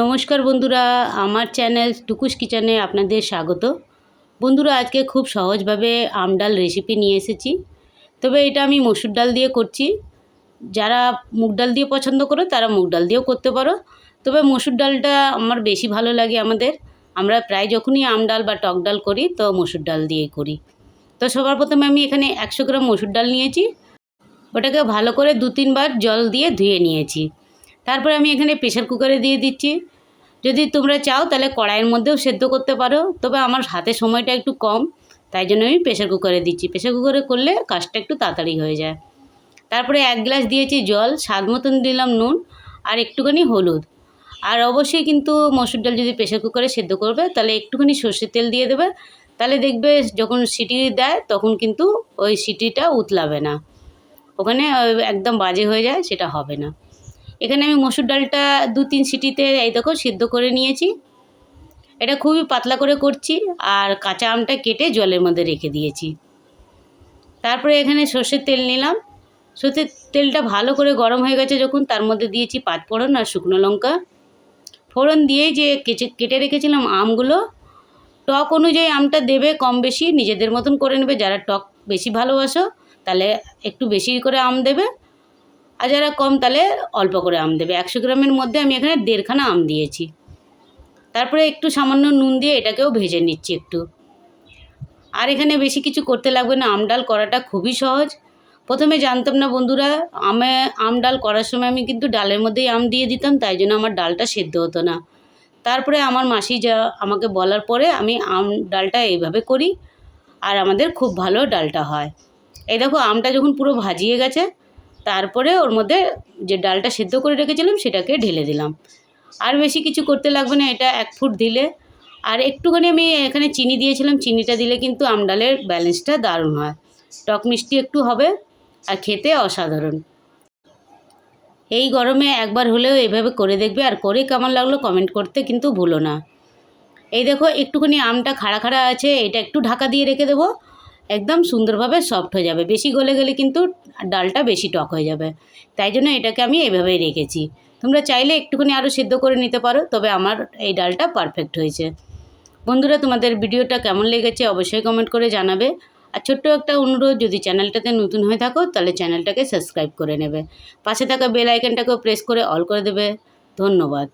নমস্কার বন্ধুরা, আমার চ্যানেল টুকুস কিচেনে আপনাদের স্বাগত। বন্ধুরা, আজকে খুব সহজভাবে আম ডাল রেসিপি নিয়ে এসেছি। তবে এটা আমি মসুর ডাল দিয়ে করছি। যারা মুগ ডাল দিয়ে পছন্দ করো, তারা মুগ ডাল দিয়েও করতে পারো। তবে মসুর ডালটা আমার বেশি ভালো লাগে আমাদের। আমরা প্রায় যখনই আম ডাল বা টক ডাল করি, তো মসুর ডাল দিয়েই করি। তো সবার প্রথমে আমি এখানে একশো গ্রাম মসুর ডাল নিয়েছি। ওটাকে ভালো করে দু তিনবার জল দিয়ে ধুয়ে নিয়েছি। তারপরে আমি এখানে প্রেশার কুকারে দিয়ে দিচ্ছি। যদি তোমরা চাও তাহলে কড়াইয়ের মধ্যেও সেদ্ধ করতে পারো, তবে আমার হাতে সময়টা একটু কম, তাই জন্য আমি প্রেশার কুকারে দিচ্ছি। প্রেশার কুকারে করলে কাজটা একটু তাড়াতাড়ি হয়ে যায়। তারপরে এক গ্লাস দিয়েছি জল, স্বাদ মতন দিলাম নুন আর একটুখানি হলুদ। আর অবশ্যই কিন্তু মসুর ডাল যদি প্রেশার কুকারে সেদ্ধ করবে, তাহলে একটুখানি সর্ষের তেল দিয়ে দেবে। তাহলে দেখবে যখন সিটি দেয়, তখন কিন্তু ওই সিটিটা উতলাবে না। ওখানে একদম বাজে হয়ে যায়, সেটা হবে না। এখানে আমি মসুর ডালটা দু তিন সিটিতে এই দেখো সিদ্ধ করে নিয়েছি। এটা খুবই পাতলা করে করছি আর কাঁচা আমটা কেটে জলের মধ্যে রেখে দিয়েছি। তারপরে এখানে সর্ষের তেল নিলাম। সর্ষের তেলটা ভালো করে গরম হয়ে গেছে যখন, তার মধ্যে দিয়েছি পাঁচ ফোড়ন আর শুকনো লঙ্কা। ফোড়ন দিয়ে যে কেচে, কেটে রেখেছিলাম আমগুলো, টক অনুযায়ী আমটা দেবে কম বেশি, নিজেদের মতন করে নেবে। যারা টক বেশি ভালোবাসো, তাহলে একটু বেশি করে আম দেবে। আর যারা কম তাহলে অল্প করে আম দেবে। একশো গ্রামের মধ্যে আমি এখানে দেড়খানা আম দিয়েছি। তারপরে একটু সামান্য নুন দিয়ে এটাকেও ভেজে নিচ্ছি একটু। আর এখানে বেশি কিছু করতে লাগবে না। আম ডাল করাটা খুবই সহজ। প্রথমে জানতাম না বন্ধুরা, আমে আম ডাল করার সময় আমি কিন্তু ডালের মধ্যেই আম দিয়ে দিতাম, তাই জন্য আমার ডালটা সেদ্ধ হতো না। তারপরে আমার মাসি যা, আমাকে বলার পরে আমি আম ডালটা এইভাবে করি। আর আমাদের খুব ভালো ডালটা হয়। এই দেখো, আমটা যখন পুরো ভাজিয়ে গেছে তারপরে ওর মধ্যে যে ডালটা সেদ্ধ করে রেখেছিলাম, সেটাকে ঢেলে দিলাম। আর বেশি কিছু করতে লাগবে না, এটা এক ফুট দিলে। আর একটুখানি আমি এখানে চিনি দিয়েছিলাম, চিনিটা দিলে কিন্তু আম ডালের ব্যালেন্সটা দারুণ হয়। টক মিষ্টি একটু হবে আর খেতে অসাধারণ। এই গরমে একবার হলেও এভাবে করে দেখবে, আর করে কেমন লাগল কমেন্ট করতে কিন্তু ভুলো না। এই দেখো, একটুখানি আমটা খাড়া খাড়া আছে, এটা একটু ঢাকা দিয়ে রেখে দেবো। একদম সুন্দরভাবে সফট হয়ে যাবে। বেশি গলে গেলে কিন্তু ডালটা বেশি টক হয়ে যাবে। তাই জন্য এটাকে আমি এইভাবেই রেখেছি। তোমরা চাইলে একটুখানি আরও সেদ্ধ করে নিতে পারো, তবে আমার এই ডালটা পারফেক্ট হয়েছে। বন্ধুরা, তোমাদের ভিডিওটা কেমন লেগেছে অবশ্যই কমেন্ট করে জানাবে। আর ছোট্ট একটা অনুরোধ, যদি চ্যানেলটাতে নতুন হয়ে থাকো, তাহলে চ্যানেলটাকে সাবস্ক্রাইব করে নেবে। পাশে থাকা বেল আইকনটাকেও প্রেস করে অল করে দেবে। ধন্যবাদ।